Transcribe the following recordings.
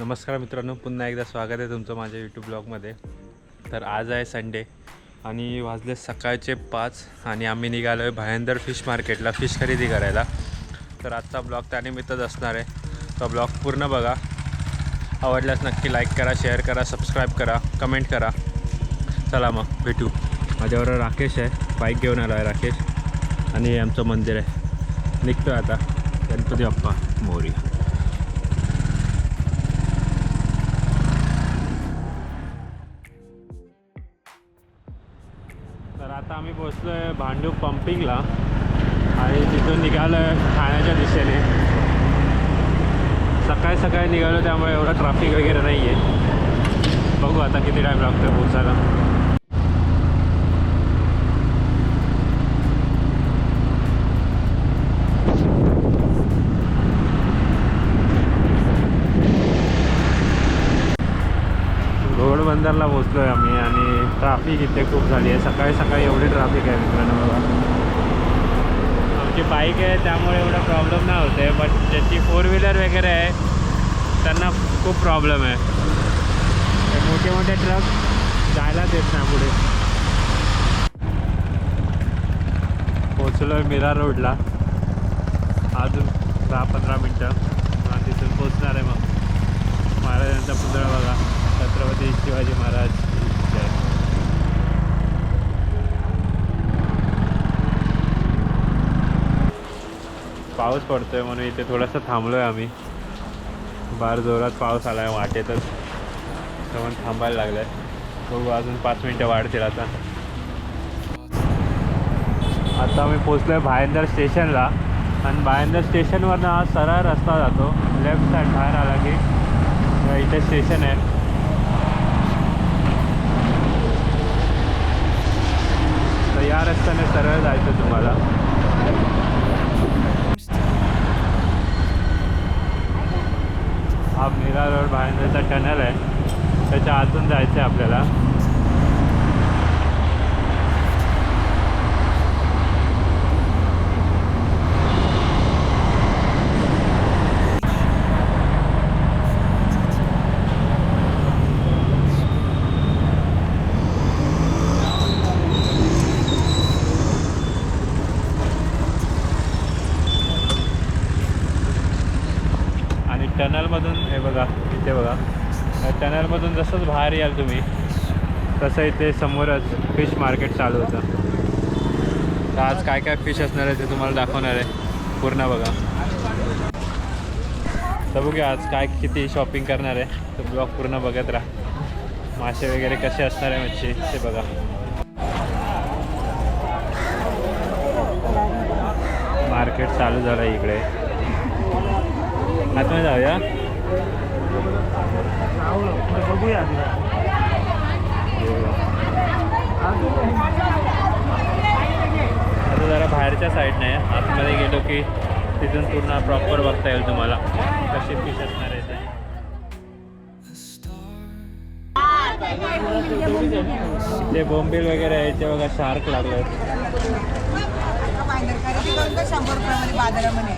नमस्कार मित्रांनो पुन्हा एकदा स्वागत आहे तुमचं माझ्या यूट्यूब ब्लॉगमध्ये. तर आज आहे संडे आणि वाजले सकाळचे पाच आणि आम्ही निघालो आहे भायंदर फिश मार्केटला फिश खरेदी करायला. तर आजचा ब्लॉग त्यानिमित्तच असणार आहे. तो ब्लॉग पूर्ण बघा. आवडल्यास नक्की लाईक करा शेअर करा सबस्क्राईब करा कमेंट करा. चला मग भेटू. माझ्यावर राकेश आहे. बाईक घेऊन आला आहे राकेश. आणि आमचं मंदिर आहे. निघतो आता. गणपती बाप्पा मोरी तर आता आम्ही पोचलो आहे भांडूप पंपिंगला आणि तिथून निघालो आहे ठाण्याच्या दिशेने. सकाळी सकाळी निघालो त्यामुळे एवढं ट्रॅफिक वगैरे नाही आहे बघू आता किती टाईम लागतो पोचायला घोडबंदरला पोचलो आहे आम्ही. ट्राफिक इथे खूप झाली आहे. सकाळी सकाळी एवढी ट्राफिक आहे मित्रांनो बघा. आमची बाईक आहे त्यामुळे एवढा प्रॉब्लेम नाही होत आहे बट ज्याची फोर व्हीलर वगैरे आहे त्यांना खूप प्रॉब्लेम आहे. मोठे मोठे ट्रक जायलाच येत नाही पुढे. पोचलो आहे मिरा रोडला अजून दहा पंधरा मिनटं तिथून पोचणार आहे मग. महाराजांचा पुतळा बघा. छत्रपती शिवाजी महाराज. पाऊस पडतोय म्हणून इथे थोडंसं थांबलोय आम्ही. बार जोरात पाऊस आला आहे वाटेतच. म्हणून थांबायला लागलाय. बघू अजून पाच मिनटं वाढतील आता. आता आम्ही पोचलोय भायंदर स्टेशनला. आणि भायंदर स्टेशनवरनं हा सरळ रस्ता जातो. लेफ्ट साईड बाहेर आला की इथे स्टेशन आहे. तर या रस्त्याने सरळ जायचं तुम्हाला. हा मीरा रोड भायंदरचा टनल आहे. त्याच्या आतून जायचं आहे आपल्याला आणि टनलमधून हे बघा इथे बघा या तसंच बाहेर याल तुम्ही. तसं इथे समोरच फिश मार्केट चालू होतं. तर आज काय काय फिश असणार आहे ते तुम्हाला दाखवणार आहे. पूर्ण बघा. तर बघूया आज काय किती शॉपिंग करणार आहे. तर ब्लॉग पूर्ण बघत राहा. मासे वगैरे कसे असणार आहे मच्छी ते बघा. मार्केट चालू झालं आहे इकडे. आतमध्ये जाऊया. आता जरा बाहेरच्या साईडने आहे आतमध्ये गेलो की तिथून पूर्ण प्रॉपर बघता येईल तुम्हाला. कशी फिश असणार आहे ते बोंबील वगैरे आहे ते बघा शार्क लागले शंभर रुपयामध्ये बाजारामध्ये.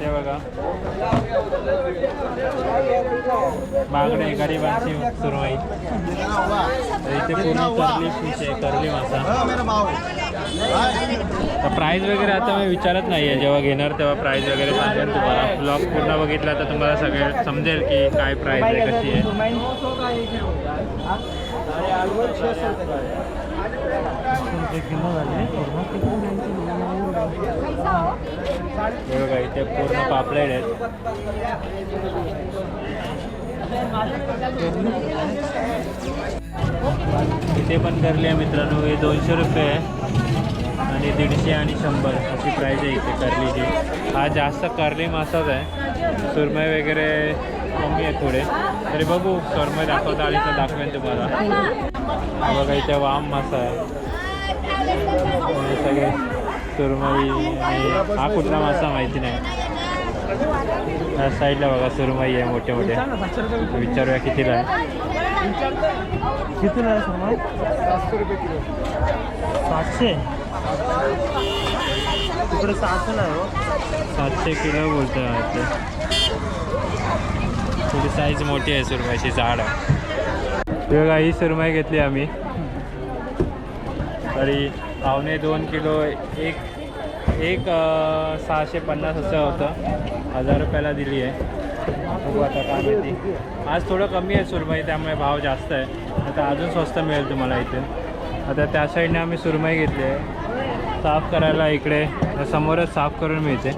ते बघा. गरिबांची सुरवाई तर इथे पूर्ण करली फिश आहे करली मासा. तर प्राईज वगैरे आता मी विचारत नाही आहे जेव्हा घेणार तेव्हा प्राईज वगैरे सांगेल तुम्हाला. ब्लॉग पूर्ण बघितला तर तुम्हाला सगळे समजेल की काय प्राईज आहे कशी आहे. बघा इथे पूर्ण पापलेट आहेत. इथे पण करली आहे मित्रांनो हे दोनशे रुपये आहे. आणि दीडशे आणि शंभर अशी प्राईज आहे इथे करलीची. हा जास्त करली मासाच आहे. सुरमई वगैरे कमी आहे थोडे. तरी बघू सुरमई दाखवता आली तर दाखवेन तुम्हाला. बघा इथे वाम मासा आहे. सगळे सुरमई आणि हा कुठला मासा माहिती नाही. त्या साईडला बघा सुरमई आहे मोठे मोठे. विचारूया कितीला आहे. किती आहे सुरमई? सातशे. तिकडे सहाशे नाही हो. सातशे किलो बोलतो ते. थोडी साईज मोठी आहे सुरमईची झाड आहे. बघा ही सुरमई घेतली आम्ही. तरी पावणे दोन किलो एक एक सहाशे पन्नास असं होतं. हजार रुपयाला दिली आहे. बघू आता काय माहिती. आज थोडं कमी आहे सुरमई त्यामुळे भाव जास्त आहे. आता अजून स्वस्त मिळेल तुम्हाला इथे. आता त्या साईडने आम्ही सुरमई घेतली आहे. साफ करायला इकडे समोरच साफ करून मिळते.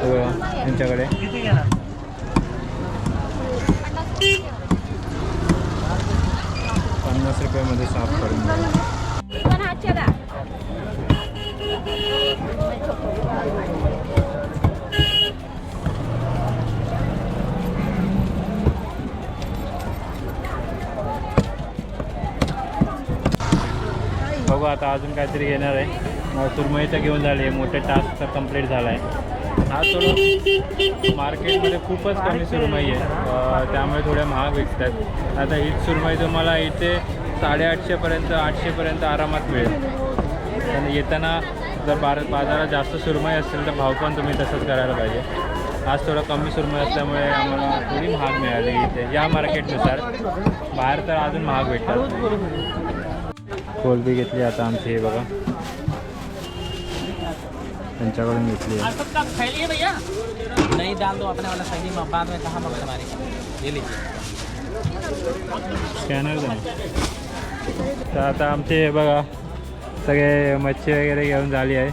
त्यांच्याकडे यांच्याकडे. पन्नास रुपयामध्ये साफ करून मिळेल बघू आता अजून काहीतरी घेणार आहे. सुरमई सुरमईचं घेऊन झाली आहे मोठे टास्क तर कंप्लीट झाला आहे हा थोडं मार्केटमध्ये खूपच कमी सुरमई आहे. त्यामुळे थोड्या महाग विकतात. आता हीच सुरमई तुम्हाला इथे साडेआठशेपर्यंत आठशेपर्यंत आरामात मिळेल. आणि येताना जर बार बाजारात जास्त सुरमई असेल तर भाव पण तुम्ही तसंच करायला पाहिजे. आज थोडं कमी सुरमई असल्यामुळे आम्हाला थोडी महाग मिळाली इथे. या मार्केटनुसार बाहेर तर अजून महाग भेटतात. कोलबी घेतली आता आमची हे बघा. त्यांच्याकडून घेतली नहीं डाल दो अपने वाला सही में बाद में कहाँ मगर हमारे? ये लीजिए। स्कॅनर तर आता आमचे हे बघा सगळे मच्छी वगैरे घेऊन झाली आहे.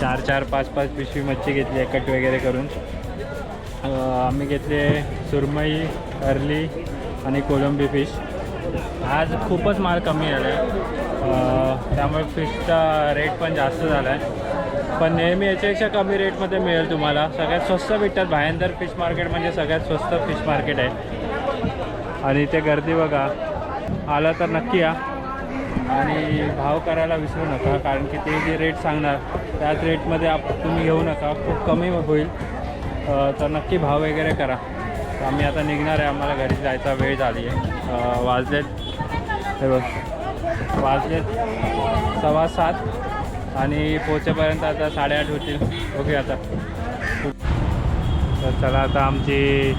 चार चार पाच पाच पिशवी मच्छी घेतली आहे कट वगैरे करून. आम्ही घेतले सुरमई अर्ली आणि कोलंबी फिश आज खूपच माल कमी झाला आहे त्यामुळे फिशचा रेट पण जास्त झाला आहे पण नेहमी याच्यापेक्षा कमी रेटमध्ये मिळेल तुम्हाला. सगळ्यात स्वस्त भेटतात. भायंदर फिश मार्केट म्हणजे सगळ्यात स्वस्त फिश मार्केट आहे. आणि इथे गर्दी बघा. आला तर नक्की या. आणि भाव करायला विसरू नका कारण की ते जे रेट सांगणार त्याच रेटमध्ये आप तुम्ही घेऊ नका. खूप कमी होईल. तर नक्की भाव वगैरे करा. तर आम्ही आता निघणार आहे. आम्हाला घरी जायचा वेळ झाली आहे. वाजलेत. हे बघ. वाजलेत सव्वा सात आणि पोचेपर्यंत आता साडेआठ होतील. ओके आता. तर चला आता आमची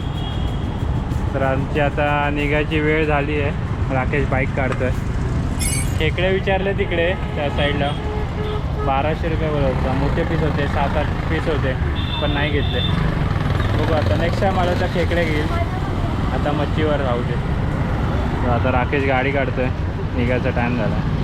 तर आमची आता निघायची वेळ झाली आहे. राकेश बाईक काढतो आहे खेकडे विचारले तिकडे त्या साईडला बाराशे रुपये बोलत होता. मोठे पीस होते सात आठ पीस होते पण नाही घेतले. बघू आता. नेक्स्ट टाईम आलं तर खेकडे घेईल. आता मच्छीवर राहू दे. आता राकेश गाडी काढतोय. निघायचा टाईम झाला.